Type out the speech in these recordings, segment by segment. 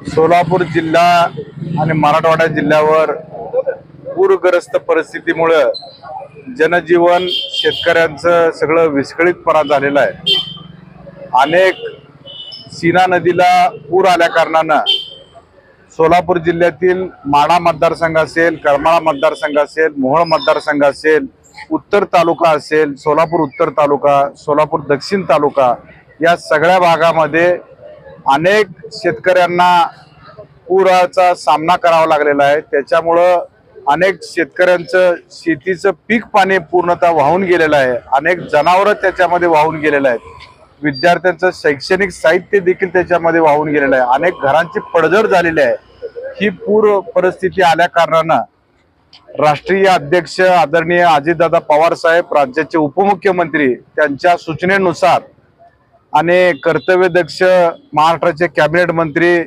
सोलापूर जिल्हा आणि मराठवाडा जिल्ह्यावर पूरग्रस्त परिस्थितीमुळं जनजीवन शेतकऱ्यांचं सगळं विस्कळीतपणा झालेलं आहे. अनेक सीना नदीला पूर आल्या कारणानं सोलापूर जिल्ह्यातील माढा मतदारसंघ असेल करमाळा मतदारसंघ असेल मोहोळ मतदारसंघ असेल उत्तर तालुका असेल सोलापूर उत्तर तालुका सोलापूर दक्षिण तालुका या सगळ्या भागामध्ये अनेक शेतकऱ्यांना पुराचा सामना करावा लागलेला आहे. त्याच्यामुळं अनेक शेतकऱ्यांचं शेतीचं पीक पाणी पूर्णतः वाहून गेलेलं आहे. अनेक जनावरं त्याच्यामध्ये वाहून गेलेलं आहेत. विद्यार्थ्यांचं शैक्षणिक साहित्य देखील त्याच्यामध्ये वाहून गेलेलं आहे. अनेक घरांची पडझड झालेली आहे. ही पूर परिस्थिती आल्या कारणानं राष्ट्रीय अध्यक्ष आदरणीय अजितदादा पवार साहेब राज्याचे उपमुख्यमंत्री त्यांच्या सूचनेनुसार आणि कर्तव्यदक्ष महाराष्ट्राचे कॅबिनेट मंत्री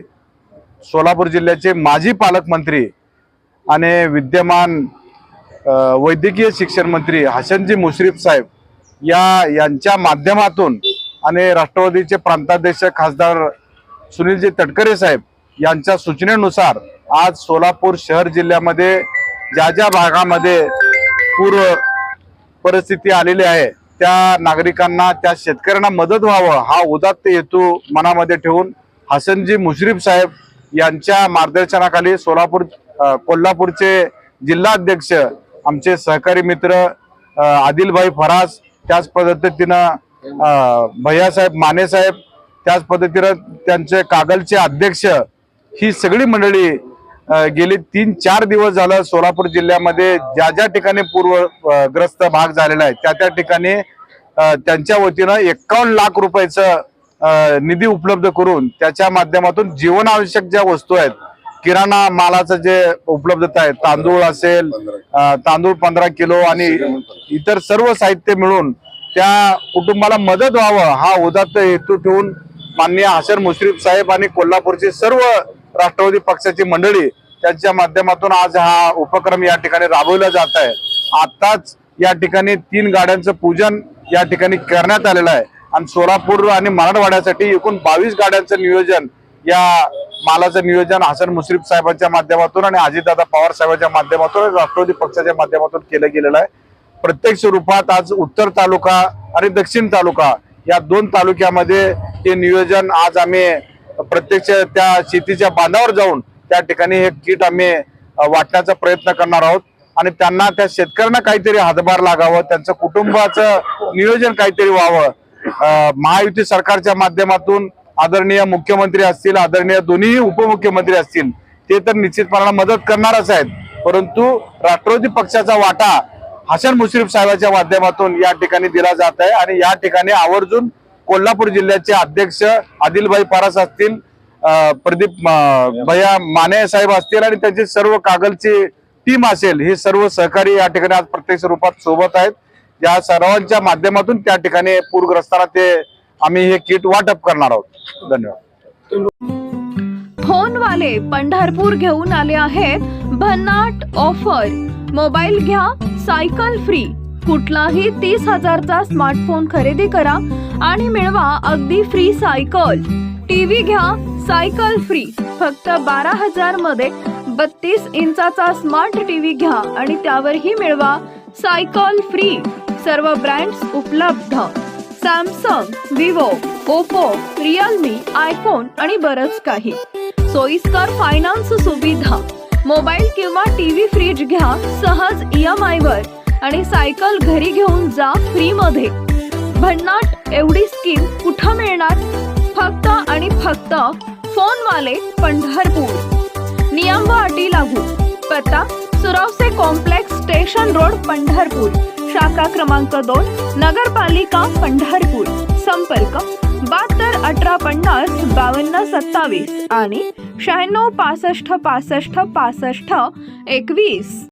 सोलापूर जिल्ह्याचे माजी पालकमंत्री आणि विद्यमान वैद्यकीय शिक्षण मंत्री हसनजी मुश्रीफ साहेब या यांच्या माध्यमातून आणि राष्ट्रवादीचे प्रांताध्यक्ष खासदार सुनीलजी तटकरे साहेब यांच्या सूचनेनुसार आज सोलापूर शहर जिल्ह्यामध्ये ज्या ज्या भागामध्ये पूर परिस्थिती आलेली आहे त्या नागरिकांना त्या शेतकऱ्यांना मदत व्हावं हा उदात्त हेतू मनामध्ये ठेवून हसनजी मुश्रीफ साहेब यांच्या मार्गदर्शनाखाली सोलापूर कोल्हापूरचे जिल्हाध्यक्ष आमचे सहकारी मित्र आदिलभाई फरास त्याच पद्धतीनं भैयासाहेब माने साहेब त्याच पद्धतीनं त्यांचे कागलचे अध्यक्ष ही सगळी मंडळी गेले तीन चार दिवस झालं सोलापूर जिल्ह्यामध्ये ज्या ज्या ठिकाणी पूर्वग्रस्त भाग झालेला आहे त्या त्या ठिकाणी त्यांच्या वतीनं एकावन्न लाख रुपयाचं निधी उपलब्ध करून त्याच्या माध्यमातून जीवनावश्यक ज्या वस्तू आहेत किराणा मालाचं जे उपलब्धता आहे तांदूळ असेल तांदूळ पंधरा किलो आणि इतर सर्व साहित्य मिळून त्या कुटुंबाला मदत व्हावं हा उदात्त हेतू ठेवून माननीय हसन मुश्रीफ साहेब आणि कोल्हापूरचे सर्व राष्ट्रवादी पक्षाची मंडळी त्यांच्या माध्यमातून आज हा उपक्रम या ठिकाणी राबवला जात आहे. आताच या ठिकाणी तीन गाड्यांचं पूजन या ठिकाणी करण्यात आलेलं आहे. आणि सोलापूर आणि मराठवाड्यासाठी एकूण बावीस गाड्यांचं नियोजन या मालाचं नियोजन हसन मुश्रीफ साहेबांच्या माध्यमातून आणि अजितदादा पवार साहेबांच्या माध्यमातून राष्ट्रवादी पक्षाच्या माध्यमातून केलं गेलेलं आहे. प्रत्यक्ष रूपात आज उत्तर तालुका आणि दक्षिण तालुका या दोन तालुक्यामध्ये हे नियोजन आज आम्ही प्रत्यक्ष त्या शेतीच्या बांधावर जाऊन त्या ठिकाणी हे किट आम्ही वाटण्याचा प्रयत्न करणार आहोत. आणि त्यांना त्या शेतकऱ्यांना काहीतरी हातभार लागावं त्यांचं कुटुंबाचं नियोजन काहीतरी व्हावं. महायुती सरकारच्या माध्यमातून आदरणीय मुख्यमंत्री असतील आदरणीय दोन्ही उपमुख्यमंत्री असतील ते तर निश्चितपणाला मदत करणारच आहेत. परंतु राष्ट्रवादी पक्षाचा वाटा हसन मुश्रीफ साहेबांच्या माध्यमातून या ठिकाणी दिला जात आहे आणि या ठिकाणी आवर्जून कोल्हापूर जिल्ह्याचे अध्यक्ष आदिलभाई परास असतील प्रदीप भैया माने साहेब असतील आणि त्यांची सर्व कागलची टीम असेल हे सर्व सहकारी या ठिकाणी आज प्रत्यक्ष रूपात सोबत आहेत. या सर्वांच्या माध्यमातून त्या ठिकाणी पूरग्रस्तांना ते आम्ही हे किट वाटप करणार आहोत. धन्यवाद. फोनवाले पंढरपूर घेऊन आले आहेत भन्नाट ऑफर. मोबाईल घ्या सायकल फ्री. कुठलाही तीस हजारचा स्मार्टफोन खरेदी करा आणि मिळवा अगदी फ्री सायकल टीव्ही घ्या सायकल फ्री फक्त बारा हजारमध्ये बत्तीस इंचाचा स्मार्ट टीव्ही घ्या आणि त्यावरही मिळवा सायकल फ्री सर्व ब्रँड्स उपलब्ध. Samsung Vivo Oppo Realme iPhone आणि बरंच काही. सोयीस्कर फायनान्स सुविधा. मोबाईल किंवा टीव्ही फ्रीज घ्या सहज ई एम वर. आणि सायकल घरी घेऊन जा फ्री मध्ये भन्नाट एवढी स्कीम कुठं मिळणार? फक्त आणि फक्त फोनवाले पंढरपूर. नियम व अटी लागू. पत्ता Suravase complex station road Pandharpur. शाखा क्रमांक दोन नगरपालिका पंढरपूर. संपर्क बहात्तर अठरा पन्नास बावन्न सत्तावीस आणि शहाण्णव पासष्ट पासष्ट पासष्ट एकवीस.